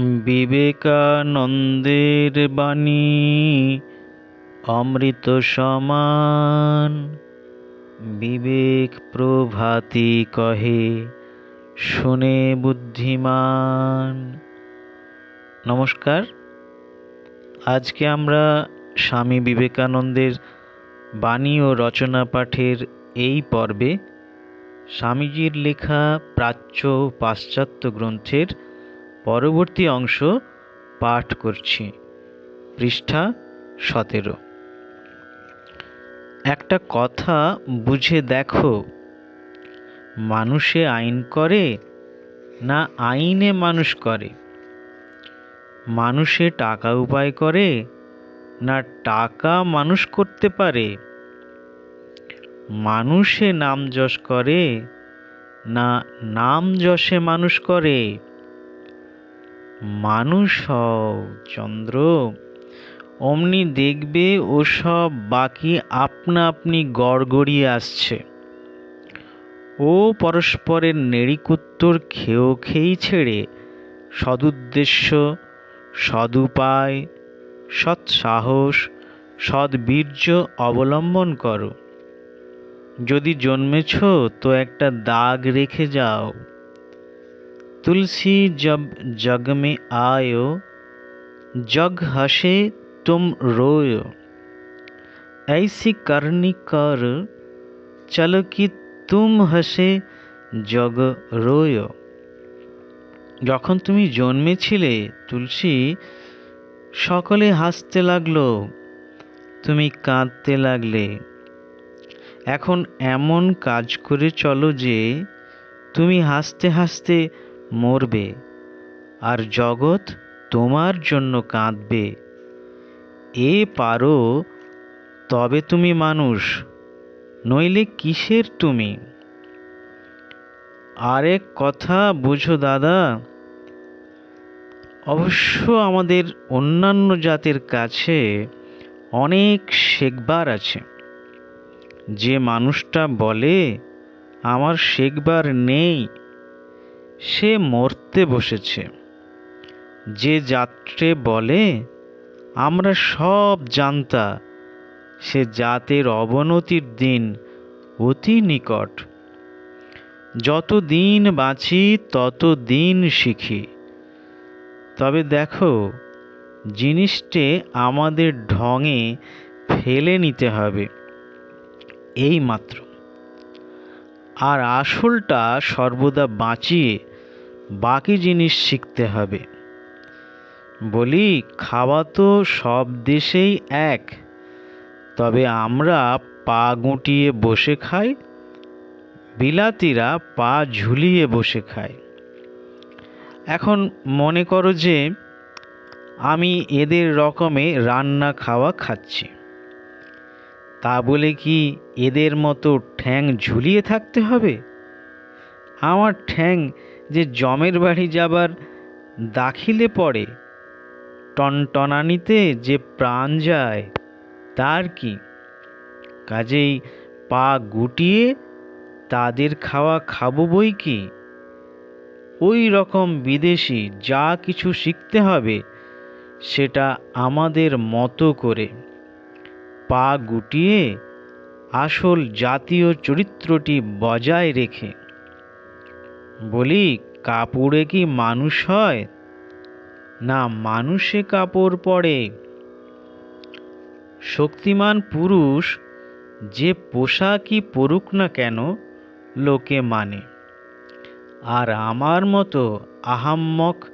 বিবেকানন্দের বাণী, অমৃত সমান। বিবেক প্রভাতি কহে, শুনে বুদ্ধিমান। নমস্কার। আজকে আমরা স্বামী বিবেকানন্দের বাণী ও রচনা পাঠের এই পর্বে স্বামীজির লেখা প্রাচ্য পাশ্চাত্য গ্রন্থের পরবর্তী অংশ পাঠ করছি। পৃষ্ঠা সতেরো। একটা কথা বুঝে দেখো, মানুষে আইন করে না আইনে মানুষ করে? মানুষে টাকা উপায় করে না টাকা মানুষ করতে পারে? মানুষে নাম যশ করে না নাম যশে মানুষ করে? মানুষ হও চন্দ্র। অমনি দেখবে ওসব বাকি আপনা আপনি গড়গড়িয়ে আসছে। ও পরস্পরের নেড়িকুত্তর খেয়েও খেয়েই ছেড়ে, সদুদ্দেশ্য, সদুপায়, সৎসাহস, সদ্বীর্য অবলম্বন করো। যদি জন্মেছ তো একটা দাগ রেখে যাও। तुलसी जब जग में आयो जग हसे तुम रोयो ऐसी करनी कर चलो कि তুম হাসে জগ রোয় যখন তুমি জন্মেছিলে তুলসী সকলে হাসতে লাগলো তুমি কাঁদতে লাগলে এখন এমন কাজ করে চলো যে তুমি হাসতে হাসতে মরবে, আর জগৎ তোমার জন্য কাঁদবে। এ পারো, তবে তুমি মানুষ, নইলে কিসের তুমি? আরেক কথা বুঝো দাদা, অবশ্য আমাদের অন্যান্য জাতের কাছে অনেক শেখবার আছে। যে মানুষটা বলে, আমার শেখবার নেই। সে মরতে বসেছে। যে যাত্রে বলে, আমরা সব জানতা, সে জাতের অবনতির দিন অতি নিকট। যত দিন বাঁচি তত দিন শিখি। তবে দেখো, জিনিসটে আমাদের ঢঙে ফেলে নিতে হবে। এই মাত্র। আর আসলটা সর্বদা বাঁচিয়ে বাকি জিনিস শিখতে হবে। বলি, খাওয়া তো সব দেশেই এক। তবে আমরা পা গুটিয়ে বসে খাই, বিলাতিরা পা ঝুলিয়ে বসে খায়। এখন মনে করো যে, আমি এদের রকমে রান্না খাওয়া খাচ্ছি। তা বলে কি এদের মতো ঠ্যাং ঝুলিয়ে থাকতে হবে? আমার ঠ্যাং যে জমের বাড়ি যাবার দাখিলে পড়ে, টনটনানিতে যে প্রাণ যায়, তার কি? কাজেই পা গুটিয়ে তাদের খাওয়া খাব বই কি? ওই রকম বিদেশি যা কিছু শিখতে হবে, সেটা আমাদের মতো করে। পা গুটিয়ে আসল জাতীয় চরিত্রটি বজায় রেখে বলি, কাপড়ে কি মানুষ হয়? না, মানুষে কাপড় পরে। শক্তিমান পুরুষ যে পোশাকই পরুক না কেন, লোকে মানে। আর আমার মতো আহাম্মক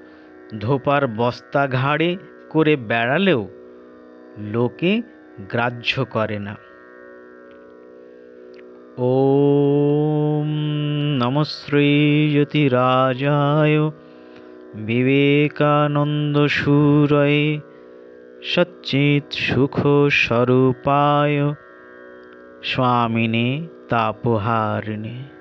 ধোপার বস্তা ঘাড়ে করে বেড়ালেও লোকে গ্রাহ্য করে না। ॐ নমঃশ্রীযতিরাজায় বিবেকানন্দসূরয়ে সচ্চিৎসুখস্বরূপায় স্বামিনে তাপহারিণী